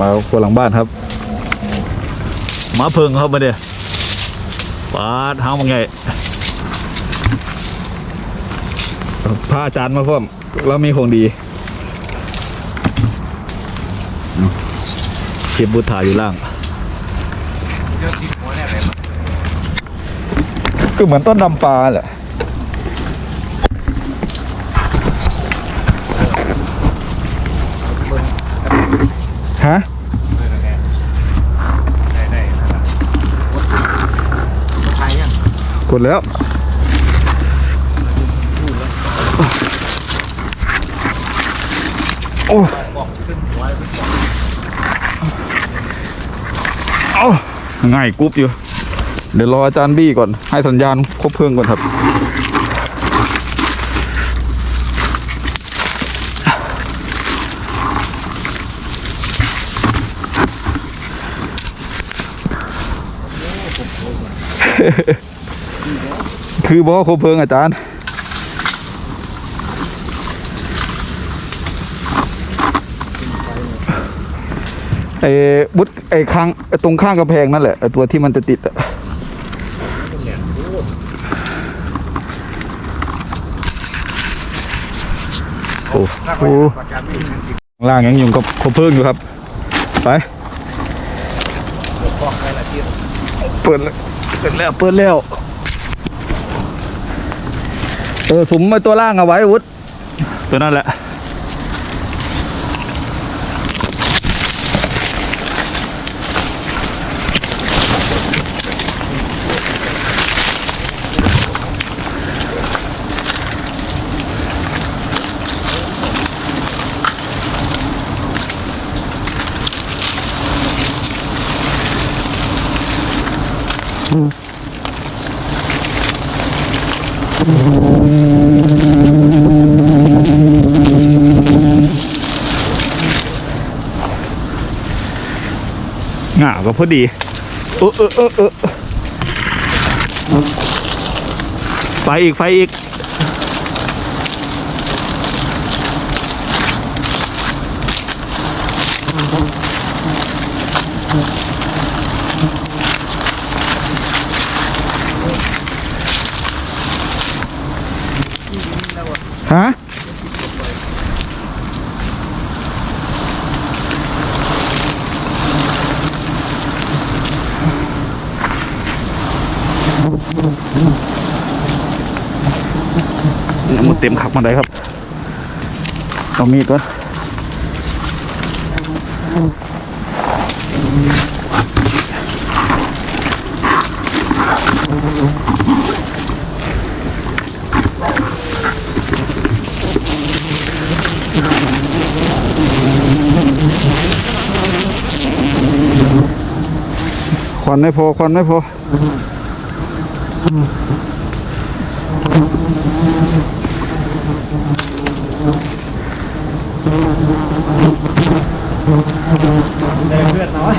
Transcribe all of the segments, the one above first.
มาครัวหลังบ้านครับหมาเพิงครับมาเดียปาดห้างมังไงพาอาจารย์มาเพิ่มแล้วมีของดีเก็บบุตรถ่ายอยู่ล่างเยอะติดหัวเนี่ยเลยก็เหมือนต้นดำปลาแหละ ฮะกดแล้ว โอ้เอาง่ายกรุ๊บอยู่ เดี๋ยวรออาจารย์บี้ก่อน ให้สัญญาณครบเพลิงก่อนครับ คือบอกว่าคบเพิงอาจารย์ไอ้บุดไอ้ข้างไอตรงข้างกระแพงนั่นแหละไอตัวที่มันจะติดอะโอ้โหประกันไม่ถึงติดข้างล่างยังอยู่กับคบเพลิงอยู่ครับ ไป เปิดแล้ว เปิดแล้วเปิดแล้วเออผมมาตัวล่างเอาไว้วุฒตัวนั่นแหละ ง่าก็พอดีเออเออเออเออไปอีกไปอีก ฮะหมดเต็มขับมาได้ครับ เอามีดวะ ควันไม่พอควันไม่พอได้เพื่อนน้อย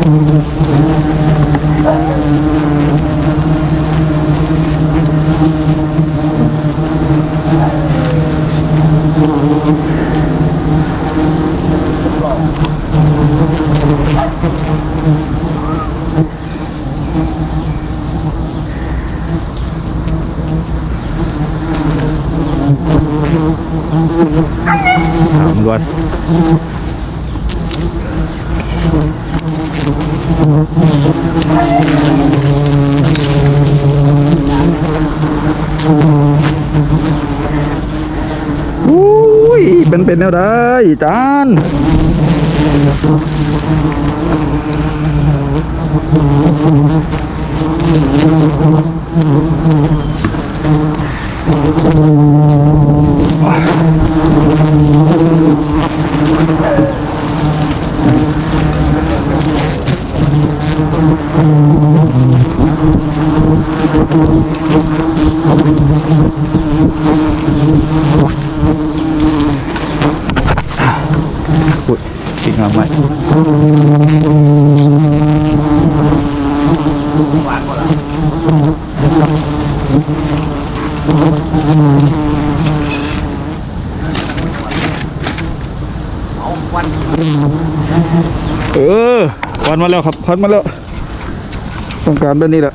ถาม ก่อนอุ้ยเป็นเป็นแนวได้จาน อุ้ติดงามเออวันมาแล้วครับควันมาแล้ว ต้องการแบบนี้แหละ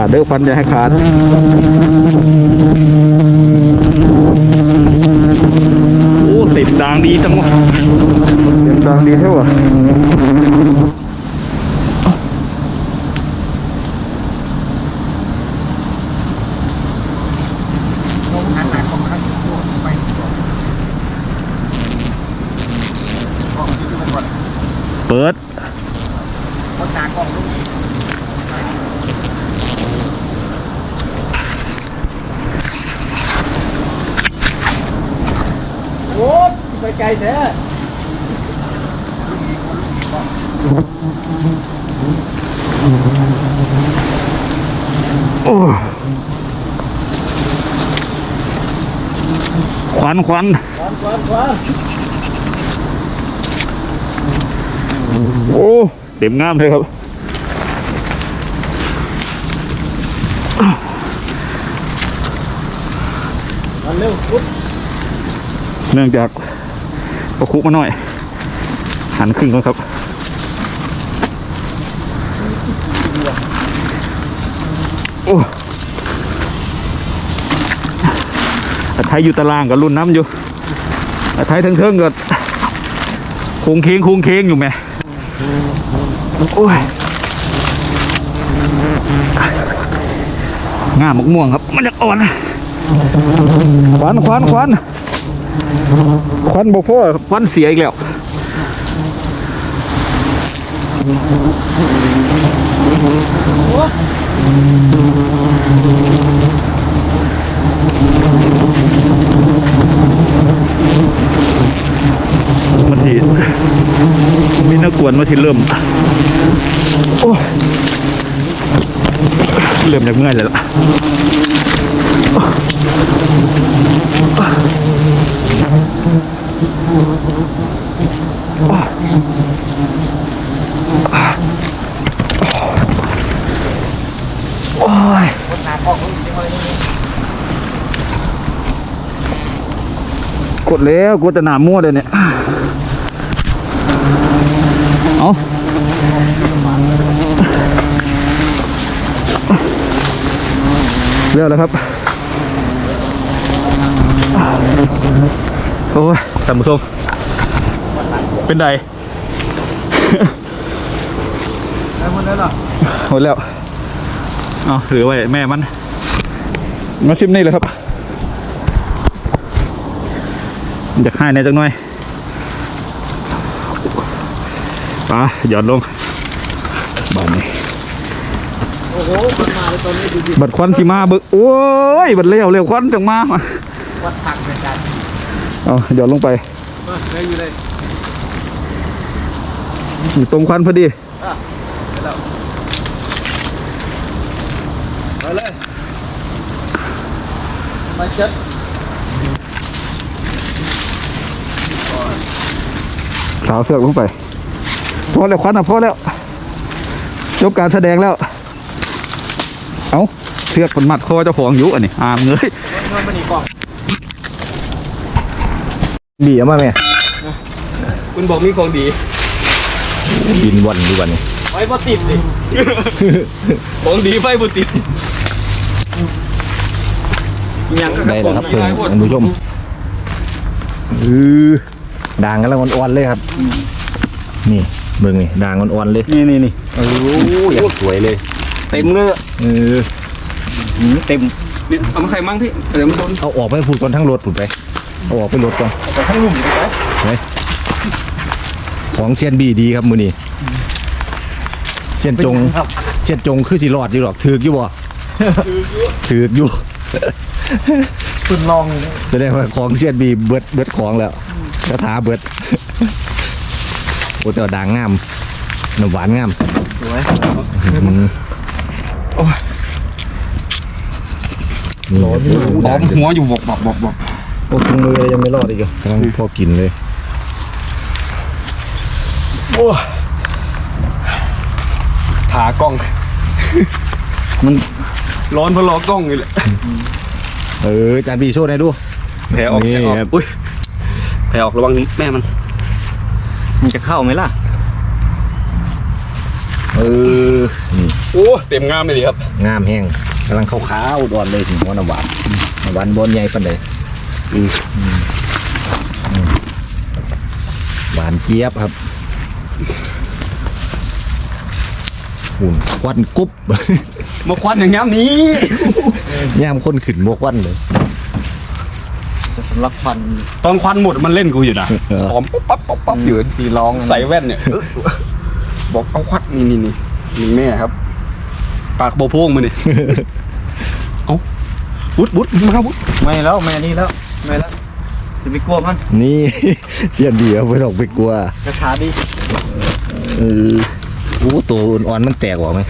ขาดเด้อฟันอย่าให้ขาดโอ้ติดดังดีจังวะเต็มดังดีเท่าอะลงหันหลังของข้างตัวไปกล้องที่ดูมันก่อน เปิด คนหนากล้องลูกนี้โอ้ย ไปไกลแท้โอ้ควันควันควันควันควันโอ้ เต็มงามเลยครับ มันเร็วปุ๊บ เนื่องจาก ประคุมาหน่อย หันครึ่งแล้วครับโอ้แต่ไทยอยู่ตารางกับรุ่นน้ำอยู่แต่ไทยเทิงๆก็โค้งเคงคงเคงอยู่ไหมโอ้ยง่ามมะม่วงครับ มันจะอ่อน ควันควันควัน ควันบ่พอควันเสียอีกแล้วมันทีมีนักกวนมาทีเริ่ม โอ้ เริ่มจากเมื่อยเลยล่ะโอ้ย คนหนากล้องลูกนี้เลย กดแล้วกดแต่หนามั่วเลยเนี่ย เอาเรียกแล้วครับ โอ้ยท่านผู้ชมเป็นไดได้หมดแล้วเหรอหมดแล้ว เอาเหลือไว้แม่มันมาชิมนี่เลยครับ อยากให้ในอยจังหน่อยไปหย่อนลงบานนี้โอ้โหมันมาเลยตอนนี้ดูดิบัดควันที่มาเบึกโอ้ยบัดเลี้ยวเร็วควันจังมามาวัดทางในการเอาหย่อนลงไปเออเลยอยู่เลยอยู่ตรงควันพอดีอะไปแล้วไปเลยมาเช็ด สาวเสือกลงไปพอแล้วควันอะพอแล้วจบการแสดงแล้ว เอาเสือกมันมัดคอเจ้าของอยู่อันนี้อามเงยเงินมันอีกกล่องบีเอามาแม่คุณบอกมีของดีบินวันดีวันนี้ไว้บ่ติดดิของดีไฟบ่ติดยังได้แล้วครับเพื่อนท่านผู้ชมอือ ด่างกันแล้วอ่อนๆเลยครับ นี่เบิ่งนี่ด่างอ่อนๆเลย นี่นี่นี่โอ้ยอย่างสวยเลย เต็มเลยอะเออ เต็มนี่เอามาใครมั่งพี่เดี๋ยวมันโดนเอาออกไปพูดก่อนทั้งรถพูดไป เอาออกไปรถก่อนแต่ทั้งลุ่มไปไปของเซียนบีดีครับมือนี้เซียนจงครับเซียนจงคือสิรอดอยู่หรอกถือกอยู่บ่ถือกอยู่ คุณลองแสดงว่าของเซียนบีเบิดเบิดของแล้วกระถาเบิดโอ้แต่ว่าด่างงามน้ำหวานงามสวยอืมโอ้ยนี่หอมหัวอยู่บอกบอกบอกบอกโอ้ถุงมือยังไม่รอดอีกเหรอกำลังพอกินเลยโอ้ยถากล้อง มัน ร้อนเพราะรอกล้องนี่แหละเออจานบีโชว์หน่อยดู แผลออกนี่แผลออกครับอุ้ยแผลออกระวังแม่มัน มันจะเข้าไหมล่ะ เออนี่โอ้เต็มงามเลยดีครับงามแห้งกำลังขาวๆดอนเลยถึงหัวน้ำหวานน้ำหวานบอนใหญ่ปันเลยอืมหวานเจี๊ยบครับ หุ่นควันกุ๊บ มาควันอย่างงามนี้ย่ามคนขึ้นบวกวันเลยสำลักควันตอนควันหมดมันเล่นกูอยู่นะเออ หอมป๊บปั๊บป๊บปั๊บอยู่ตีร้องใส่แว่นเนี่ยเออบอกเอาควัดนี่นี่นี่นี่แม่ครับ ปากโบโพงมาเนี่ยเอาวุดวุดมาวุดไม่แล้วไม่อันนี้แล้วไม่แล้วจะไปกลัวมันนี่ เสียนดีเอาไปต้องไปกลัวกระถาดีเออโอ้ตัวอ่อนๆมันแตกออกไหม